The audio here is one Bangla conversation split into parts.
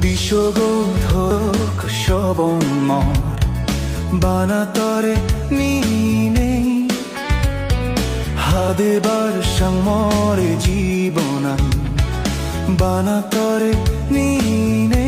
দিশগোধক শবন মর বানাতরে নিনে হাদেবার সংমরে জীবন বানাতরে নিনে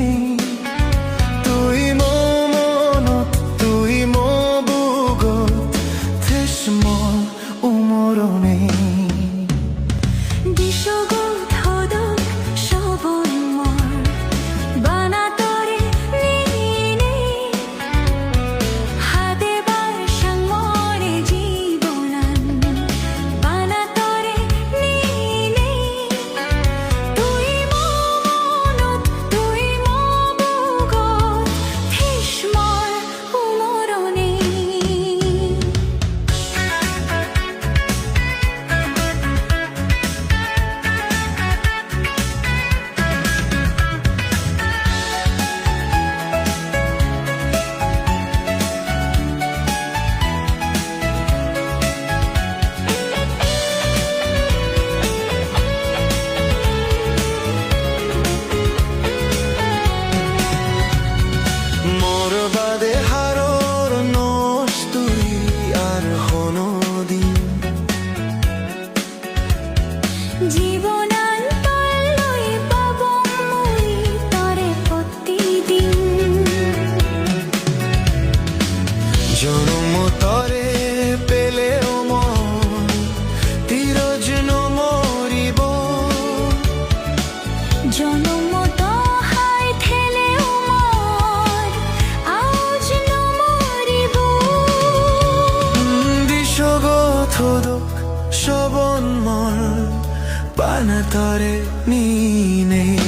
পানা তরে নিনে।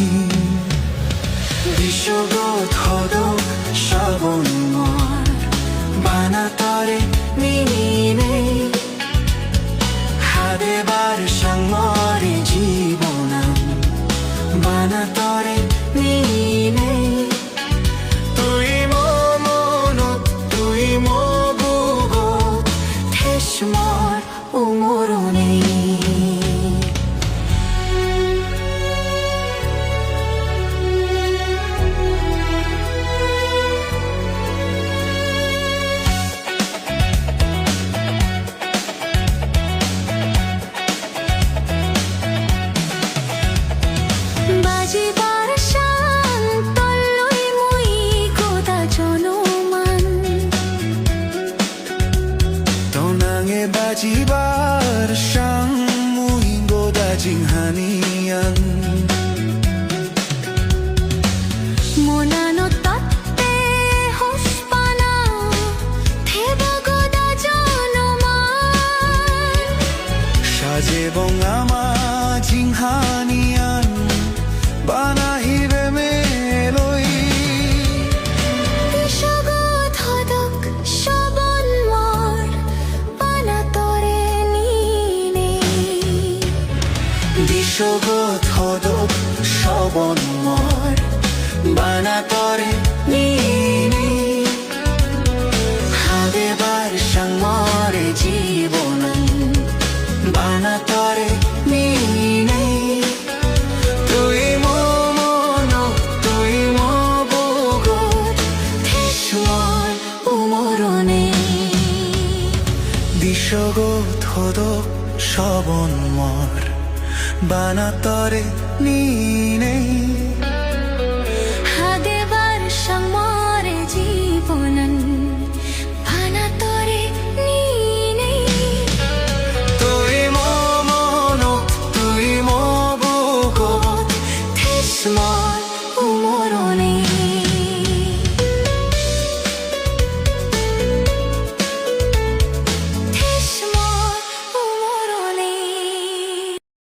দিশগত দোক শবন মর। বানা তরে নিনে। হাদেবার সংমরে জীবনাম বানা তরে নিনে জনমান সাজে বঙামা জিংহানিয়ান থোদক সবন মর বানাতরে নিনেই